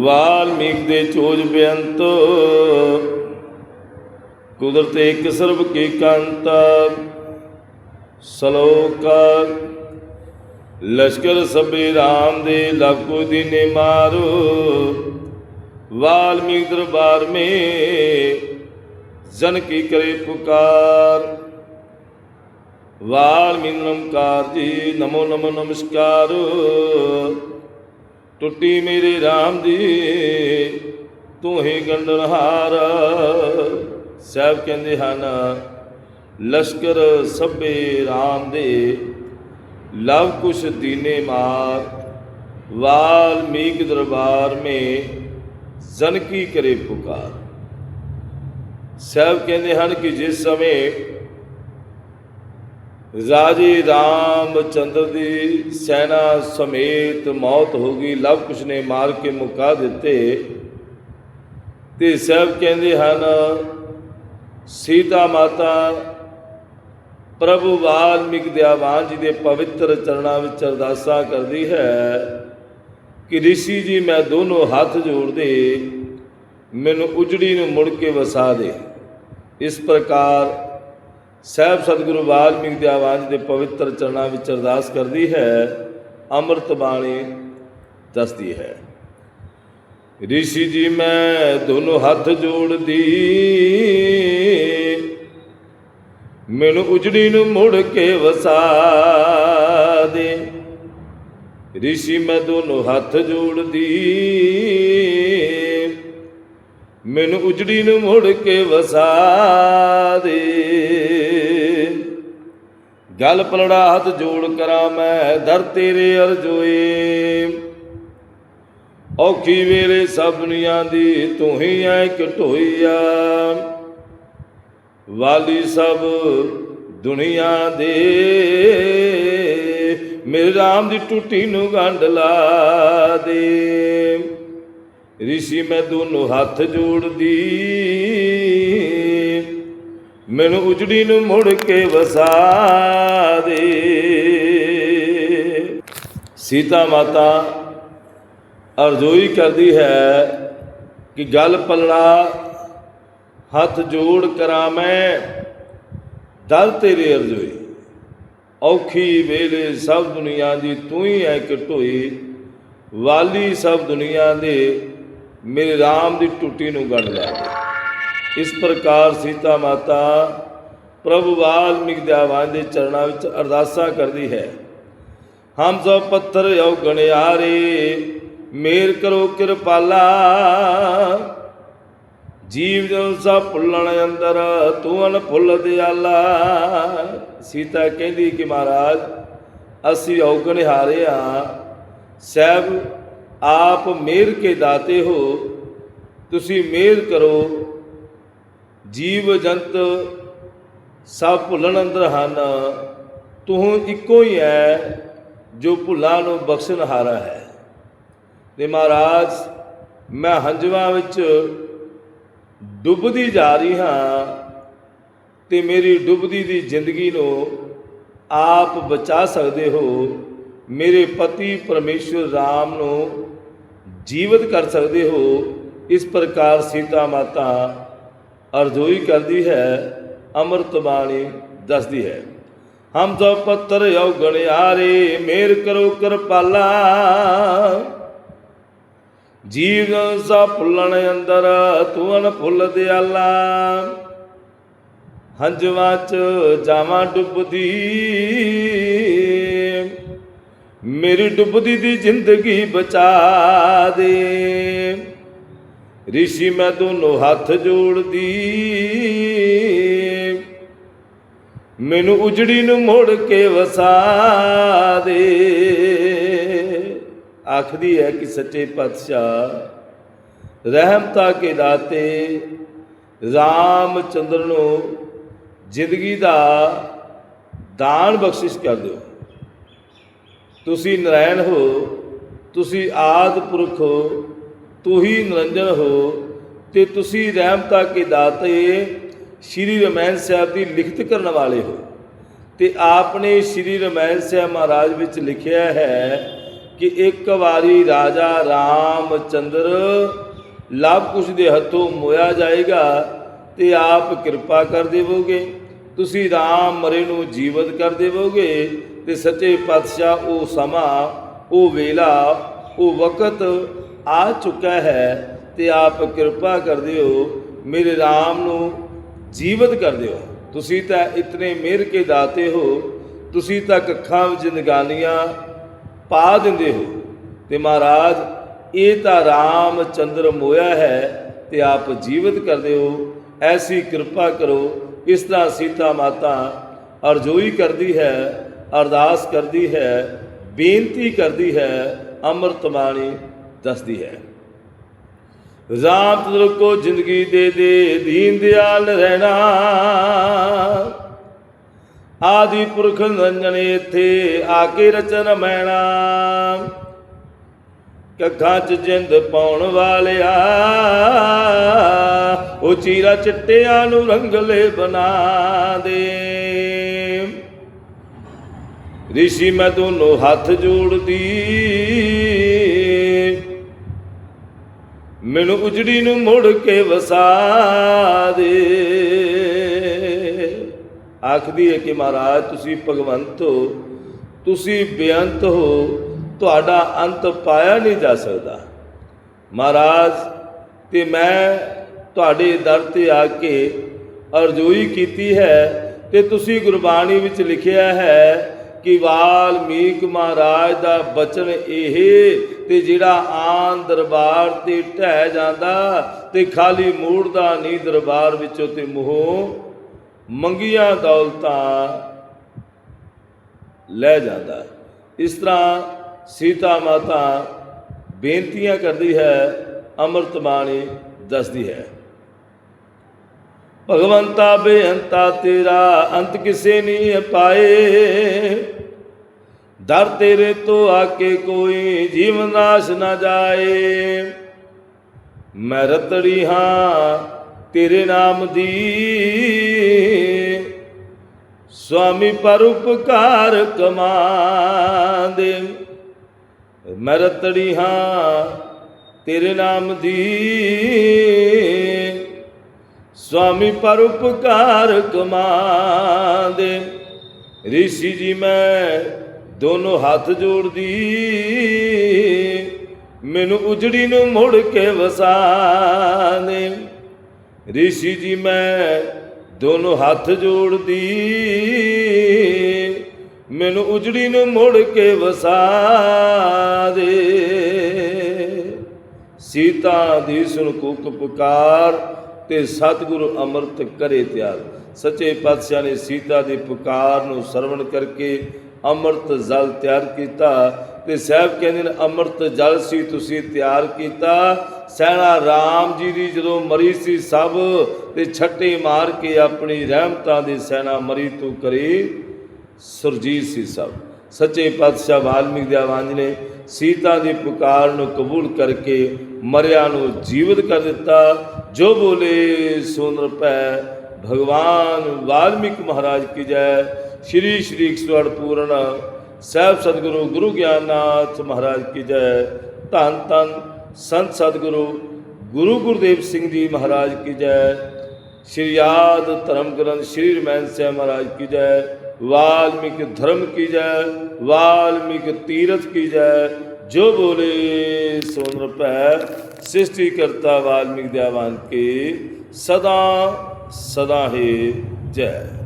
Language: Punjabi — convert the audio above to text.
ਵਾਲਮੀਕ ਦੇ ਚੋਜ ਬੇਅੰਤ। ਕੁਦਰਤ ਇੱਕ ਸਰਬ ਕੀ ਕੰਤ। ਸ਼ਲੋਕ। ਲਸ਼ਕਰ ਸਭੇ ਰਾਮ ਦੇ ਲਾਗੂ ਦੀਨੇ ਮਾਰੋ। ਵਾਲਮੀਕ ਦਰਬਾਰ ਮੇ ਜਨ ਕੀ ਕਰੇ ਪੁਕਾਰ। ਵਾਲਮੀਕ ਨਮਕਾਰ ਜੀ, ਨਮੋ ਨਮੋ ਨਮਸਕਾਰ। ਟੁੱਟੀ ਮੇਰੇ RAM ਦੀ, ਤੂੰ ਹੀ ਗੰਡਨਹਾਰ। ਸਾਹਿਬ ਕਹਿੰਦੇ ਹਨ, ਲਸ਼ਕਰ ਸਭੇ RAM ਦੇ, ਲਵ ਕੁਸ਼ ਦੀਨੇ ਮਾਰ। ਵਾਲਮੀਕ ਦਰਬਾਰ ਮੇ ਜਨ ਕੀ ਕਰੇ ਪੁਕਾਰ। ਸਾਹਿਬ ਕਹਿੰਦੇ ਹਨ ਕਿ ਜਿਸ ਸਮੇਂ ਰਾਜੇ ਰਾਮ ਚੰਦਰ ਦੀ ਸੈਨਾ ਸਮੇਤ ਮੌਤ ਹੋ ਗਈ। ਲਵ ਕੁਸ਼ ਨੇ ਮਾਰ ਕੇ ਮੁਕਾ ਦਿੱਤੇ। ਤੇ ਸਭ ਕਹਿੰਦੇ ਹਨ, ਸੀਤਾ ਮਾਤਾ, ਪ੍ਰਭੂ ਵਾਲਮੀਕ ਦਿਆਵਾਨ ਜੀ ਦੇ ਪਵਿੱਤਰ ਚਰਨਾਂ ਵਿੱਚ ਅਰਦਾਸਾਂ ਕਰਦੀ ਹੈ ਕਿ ਰਿਸ਼ੀ ਜੀ, ਮੈਂ ਦੋਨੋਂ ਹੱਥ ਜੋੜਦੇ, ਮੈਨੂੰ ਉਜੜੀ ਨੂੰ ਮੁੜ ਕੇ ਵਸਾ ਦੇ। ਇਸ ਪ੍ਰਕਾਰ ਸਹਿਬ ਸਤਿਗੁਰੂ ਵਾਲਮੀਕ ਦੇ ਆਵਾਜ਼ ਦੇ ਪਵਿੱਤਰ ਚਰਨਾਂ ਵਿੱਚ ਅਰਦਾਸ ਕਰਦੀ ਹੈ, ਅੰਮ੍ਰਿਤ ਬਾਣੀ ਦੱਸਦੀ ਹੈ। ਰਿਸ਼ੀ ਜੀ, ਮੈਂ ਦੋਨੋਂ ਹੱਥ ਜੋੜਦੀ ਮੈਨੂੰ ਉਜੜੀ ਨੂੰ ਮੁੜ ਕੇ ਵਸਾ ਦੇ। ਰਿਸ਼ੀ, ਮੈਂ ਦੋਨੋਂ ਹੱਥ ਜੋੜਦੀ ਮੈਨੂੰ ਉਜੜੀ ਨੂੰ ਮੁੜ ਕੇ ਵਸਾ ਦੇ। ਗਲ ਪਲੜਾ ਹੱਥ ਜੋੜ ਕਰਾਂ ਮੈਂ, ਦਰ ਤੇਰੇ ਅਰਜੋਏ ਔਖੀ ਵੇਲੇ ਸਭਨੀਆਂ ਦੀ, ਤੂੰ ਹੀ ਐ ਘਟੋਈਆ ਵਾਲੀ ਸਭ ਦੁਨੀਆ ਦੇ। ਮੇਰੇ ਰਾਮ ਦੀ ਟੁੱਟੀ ਨੂੰ ਗੰਢ ਲਾ ਦੇ। ਰਿਸ਼ੀ ਮੈਂ ਦੋਨੋਂ ਹੱਥ ਜੋੜਦੀ। ਮੈਨੂੰ ਉਜੜੀ ਨੂੰ ਮੁੜ ਕੇ ਵਸਾ ਦੇ। ਸੀਤਾ ਮਾਤਾ, ਅਰਜ਼ੋਈ ਕਰਦੀ ਹੈ ਕਿ ਗੱਲ ਪਲੜਾ, ਹੱਥ ਜੋੜ ਕਰਾਂ ਮੈਂ। ਦਰ ਤੇਰੇ ਅਰਜ਼ੋਈ, ਔਖੀ ਵੇਲੇ ਸਭ ਦੁਨੀਆ ਦੀ ਤੂੰ ਹੀ ਐ ਢੋਈ ਵਾਲੀ ਸਭ ਦੁਨੀਆ ਦੇ ਮੇਰੇ RAM ਦੀ ਟੁੱਟੀ ਨੂੰ ਗੜ ਲੈ। ਇਸ ਪ੍ਰਕਾਰ ਸੀਤਾ ਮਾਤਾ ਪ੍ਰਭੂ ਵਾਲਮੀਕ ਦੇ ਦੇ ਚਰਨਾਂ ਵਿੱਚ ਅਰਦਾਸਾਂ ਕਰਦੀ ਹੈ। ਹਮ ਸਭ ਪੱਥਰ ਯੋ ਗਣਿਆਰੇ, ਮੇਰ ਕਰੋ ਕਿਰਪਾਲਾ। ਜੀਵ ਜਨ ਸਭ ਭੁੱਲਣ ਅੰਦਰ, ਤੂੰ ਅਨ ਫੁੱਲ ਦਿਆਲਾ। ਸੀਤਾ ਕਹਿੰਦੀ ਕਿ ਮਹਾਰਾਜ, ਅਸੀਂ ਔਗਣਿਹਾਰੇ ਆ ਸਹਿਬ ਆਪ ਮੇਰ ਕੇ ਦਾਤੇ ਹੋ, ਤੁਸੀਂ ਮੇਰ ਕਰੋ। ਜੀਵ ਜੰਤ ਸਭ ਭੁੱਲਣ ਅੰਦਰ ਹਨ, ਤੂੰ ਇੱਕੋ ਹੀ ਹੈ ਜੋ ਭੁੱਲਾਂ ਨੂੰ ਬਖਸ਼ਣ ਹਾਰਾ ਹੈ। ਤੇ ਮਹਾਰਾਜ, ਮੈਂ ਹੰਝਵਾਂ ਵਿੱਚ ਡੁੱਬਦੀ ਜਾ ਰਹੀ ਹਾਂ ਤੇ ਮੇਰੀ ਡੁੱਬਦੀ ਦੀ ਜ਼ਿੰਦਗੀ ਨੂੰ ਆਪ ਬਚਾ ਸਕਦੇ ਹੋ। ਮੇਰੇ ਪਤੀ ਪਰਮੇਸ਼ਵਰ ਰਾਮ ਨੂੰ ਜੀਵਤ ਕਰ ਸਕਦੇ ਹੋ, ਇਸ ਪ੍ਰਕਾਰ ਸੀਤਾ ਮਾਤਾ ਅਰਜ਼ੋਈ ਕਰਦੀ ਹੈ, ਅੰਮ੍ਰਿਤ ਬਾਣੀ ਦੱਸਦੀ ਹੈ। ਹਮ ਸੋ ਪੱਤਰ ਯੋ ਗਣਿਆਰੇ ਮੇਰ ਕਰੋ ਕਿਰਪਾਲਾ। ਜੀਵ ਸਾ ਭੁੱਲਣ ਅੰਦਰ, ਤੂੰ ਫੁੱਲ ਦਿਆਲਾ। ਹੰਝਵਾਂ ਚ ਜਾਵਾਂ ਡੁੱਬਦੀ। ਮੇਰੀ ਡੁੱਬਦੀ ਦੀ ਜ਼ਿੰਦਗੀ ਬਚਾ ਦੇ। ਰਿਸ਼ੀ, ਮੈਂ ਦੋਨੋਂ ਹੱਥ ਜੋੜਦੀ। ਮੈਨੂੰ ਉਜੜੀ ਨੂੰ ਮੋੜ ਕੇ ਵਸਾ ਦੇ। ਆਖਦੀ ਹੈ ਕਿ ਸੱਚੇ ਪਾਤਸ਼ਾਹ, ਰਹਿਮਤਾ ਕੇ ਦਾਤੇ ਰਾਮਚੰਦਰ ਨੂੰ ਜ਼ਿੰਦਗੀ ਦਾ ਦਾਨ ਬਖਸ਼ਿਸ਼ ਕਰ ਦਿਓ। ਤੁਸੀਂ ਨਰਾਇਣ ਹੋ, ਤੁਸੀਂ ਆਦ ਪੁਰਖ ਹੋ ਤੂੰ ਹੀ ਨਿਰੰਜਨ ਹੋ, ਤੇ ਤੁਸੀਂ ਰਹਿਮਤਾ ਕੇ ਦਾਤੇ ਸ਼੍ਰੀ ਰਮੈਨ ਸਾਹਿਬ ਦੀ ਲਿਖਤ ਕਰਨ ਵਾਲੇ ਹੋ। ਤੇ ਆਪਨੇ ਸ਼੍ਰੀ ਰਮੈਨ ਸਾਹਿਬ ਮਹਾਰਾਜ ਵਿੱਚ ਲਿਖਿਆ ਹੈ ਕਿ ਇੱਕ ਵਾਰੀ ਰਾਜਾ ਰਾਮਚੰਦਰ ਲਵ ਕੁਸ਼ ਦੇ ਹੱਥੋਂ ਮੋਇਆ ਜਾਏਗਾ ਤੇ ਆਪ ਕਿਰਪਾ ਕਰ ਦੇਵੋਗੇ। ਤੁਸੀਂ ਰਾਮ ਮਰੇ ਨੂੰ ਜੀਵਤ ਕਰ ਦੇਵੋਗੇ। ਤੇ ਸੱਚੇ ਪਾਤਸ਼ਾਹ ਉਹ ਸਮਾਂ, ਉਹ ਵੇਲਾ, ਉਹ ਵਕਤ ਆ ਚੁੱਕਾ ਹੈ ਤੇ ਆਪ ਕਿਰਪਾ ਕਰ ਦਿਓ ਮੇਰੇ ਰਾਮ ਨੂੰ ਜੀਵਤ ਕਰ ਦਿਓ ਤੁਸੀਂ ਤਾਂ ਇਤਨੇ ਮਿਹਰ ਕੇ ਦਾਤੇ ਹੋ, ਤੁਸੀਂ ਤਾਂ ਅੱਖਾਂ ਵਿੱਚ ਨਿਗਾਨੀਆਂ ਪਾ ਦਿੰਦੇ ਹੋ। ਤੇ ਮਹਾਰਾਜ, ਇਹ ਤਾਂ ਰਾਮ ਚੰਦਰ ਮੋਇਆ ਹੈ ਤੇ ਆਪ ਜੀਵਤ ਕਰਦੇ ਹੋ, ਐਸੀ ਕਿਰਪਾ ਕਰੋ, ਇਸ ਤਰ੍ਹਾਂ ਸੀਤਾ ਮਾਤਾ ਅਰਜ਼ੋਈ ਕਰਦੀ ਹੈ ਅਰਦਾਸ ਕਰਦੀ ਹੈ, ਬੇਨਤੀ ਕਰਦੀ ਹੈ, ਅੰਮ੍ਰਿਤ ਬਾਣੀ ਦੱਸਦੀ ਹੈ। ਰਾਮ ਚੰਦਰ ਜ਼ਿੰਦਗੀ ਦੇ ਦੇ, ਦੀਨ ਦਿਆਲ ਰਹਿਣਾ। ਆਦਿ ਪੁਰਖ ਨੰਜਣੇ ਇੱਥੇ ਆ ਕੇ ਰਚਨ ਮੈਣਾ। ਕੱਖਾਂ ਚ ਜਿੰਦ ਪਾਉਣ ਵਾਲਿਆ, ਉਹ ਚੀਰਾ ਚਿੱਟਿਆਂ ਨੂੰ ਰੰਗਲੇ ਬਣਾ ਦੇ। ਰਿਸ਼ੀ ਮੈਂ ਦੋਨੋਂ ਹੱਥ ਜੋੜਦੀ। ਮੈਨੂੰ ਉਜੜੀ ਨੂੰ ਮੁੜ ਕੇ ਵਸਾ ਦੇ। ਆਖਦੀ ਹੈ ਕਿ ਮਹਾਰਾਜ, ਤੁਸੀਂ ਭਗਵੰਤ ਹੋ, ਤੁਸੀਂ ਬੇਅੰਤ ਹੋ, ਤੁਹਾਡਾ ਅੰਤ ਪਾਇਆ ਨਹੀਂ ਜਾ ਸਕਦਾ। ਮਹਾਰਾਜ, ਤੇ ਮੈਂ ਤੁਹਾਡੇ ਦਰ ਤੇ ਆ ਕੇ ਅਰਜ਼ੋਈ ਕੀਤੀ ਹੈ ਤੇ ਤੁਸੀਂ ਗੁਰਬਾਣੀ ਵਿੱਚ ਲਿਖਿਆ ਹੈ ਕਿ ਵਾਲਮੀਕ ਮਹਾਰਾਜ ਦਾ ਬਚਨ ਇਹ ਤੇ ਜਿਹੜਾ ਆਨ ਦਰਬਾਰ ਤੇ ਢਹਿ ਜਾਂਦਾ ਤੇ ਖਾਲੀ ਮੂੜਦਾ ਨਹੀਂ ਦਰਬਾਰ ਵਿੱਚੋਂ ਤੇ ਮੂੰਹੋਂ ਮੰਗੀਆਂ ਦੌਲਤਾਂ ਲੈ ਜਾਂਦਾ। ਇਸ ਤਰ੍ਹਾਂ ਸੀਤਾ ਮਾਤਾ ਬੇਨਤੀਆਂ ਕਰਦੀ ਹੈ, ਅੰਮ੍ਰਿਤ ਬਾਣੀ ਦੱਸਦੀ ਹੈ। ਭਗਵੰਤਾ ਬੇਅੰਤਾ, ਤੇਰਾ ਅੰਤ ਕਿਸੇ ਨਹੀਂ ਪਾਏ। ਦਰ ਤੇਰੇ ਤੋਂ ਆ ਕੇ ਕੋਈ ਜੀਵਨ ਨਾਸ਼ ਨਾ ਜਾਏ। ਮੈਂ ਰਤੜੀ ਹਾਂ ਤੇਰੇ ਨਾਮ ਦੀ। ਸੁਆਮੀ ਪਰ ਉਪਕਾਰ ਕਮਾਂਦੇ। ਮੈਂ ਰਤੜੀ ਹਾਂ ਤੇਰੇ ਨਾਮ ਦੀ। ਸੁਆਮੀ ਪਰ ਉਪਕਾਰ ਕਮਾਂਦੇ। ਰਿਸ਼ੀ ਜੀ, ਮੈਂ ਦੋਨੋਂ ਹੱਥ ਜੋੜਦੀ। ਮੈਨੂੰ ਉਜੜੀ ਨੂੰ ਮੁੜ ਕੇ ਵਸਾ ਦੇ ਰਿਸ਼ੀ ਜੀ, ਮੈਂ ਦੋਨੋਂ ਹੱਥ ਜੋੜਦੀ। ਮੈਨੂੰ ਉਜੜੀ ਨੂੰ ਮੁੜ ਕੇ ਵਸਾ ਦੇ ਸੀਤਾ ਦੀ ਸੁਣ ਕੂਕ ਪੁਕਾਰ ਤੇ ਸਤਿਗੁਰੂ ਅੰਮ੍ਰਿਤ ਕਰੇ ਤਿਆਰ। ਸੱਚੇ ਪਾਤਸ਼ਾਹ ਨੇ ਸੀਤਾ ਦੀ ਪੁਕਾਰ ਨੂੰ ਸਰਵਣ ਕਰਕੇ ਅੰਮ੍ਰਿਤ ਜਲ ਤਿਆਰ ਕੀਤਾ ਤੇ ਸਾਹਿਬ ਕਹਿੰਦੇ ਨੇ, ਅੰਮ੍ਰਿਤ ਜਲ ਸੀ, ਤੁਸੀਂ ਤਿਆਰ ਕੀਤਾ। ਸੈਣਾ ਰਾਮ ਜੀ ਦੀ ਜਦੋਂ ਮਰੀ ਸੀ ਸਭ ਤੇ ਛੱਟੇ ਮਾਰ ਕੇ ਆਪਣੀ ਰਹਿਮਤਾਂ ਦੀ ਸੈਨਾ ਮਰੀ ਤੂੰ ਕਰੀ ਸੁਰਜੀਤ ਸੀ ਸਭ। ਸੱਚੇ ਪਾਤਸ਼ਾਹ ਵਾਲਮੀਕ ਦੇ ਆਵਾਜ਼ ਨੇ ਸੀਤਾ ਦੀ ਪੁਕਾਰ ਨੂੰ ਕਬੂਲ ਕਰਕੇ ਮਰਿਆ ਨੂੰ ਜੀਵਤ ਕਰ ਦਿੱਤਾ। ਜੋ ਬੋਲੇ ਸੁਨ ਪੈ ਭਗਵਾਨ ਵਾਲਮੀਕ ਮਹਾਰਾਜ ਕੀ ਜੈ। ਸ਼੍ਰੀ ਸ਼੍ਰੀ 108 ਪੂਰਨ ਸਾਹਿਬ ਸਤਿਗੁਰੂ ਗੁਰੂ ਗਿਆਨਨਾਥ ਮਹਾਰਾਜ ਕੀ ਜੈ। ਧੰਨ ਧੰਨ ਸੰਤ ਸਤਿਗੁਰੂ ਗੁਰੂ ਗੁਰਦੇਵ ਸਿੰਘ ਜੀ ਮਹਾਰਾਜ ਕੀ ਜੈ। ਸ਼੍ਰੀ ਆਦ ਧਰਮ ਗ੍ਰੰਥ ਸ਼੍ਰੀ ਰਮੈਨ ਸਾਹਿਬ ਮਹਾਰਾਜ ਕੀ ਜੈ ਵਾਲਮੀਕ ਧਰਮ ਕੀ ਜੈ ਵਾਲਮੀਕ ਤੀਰਥ ਕੀ ਜੈ ਜੋ ਬੋਲੇ ਸੋਨ ਰਪੈ ਸ੍ਰਿਸ਼ਟੀ ਕਰਤਾ ਵਾਲਮੀਕ ਦੇਵਾਨ ਕੇ ਸਦਾ ਸਦਾ ਹੈ ਜੈ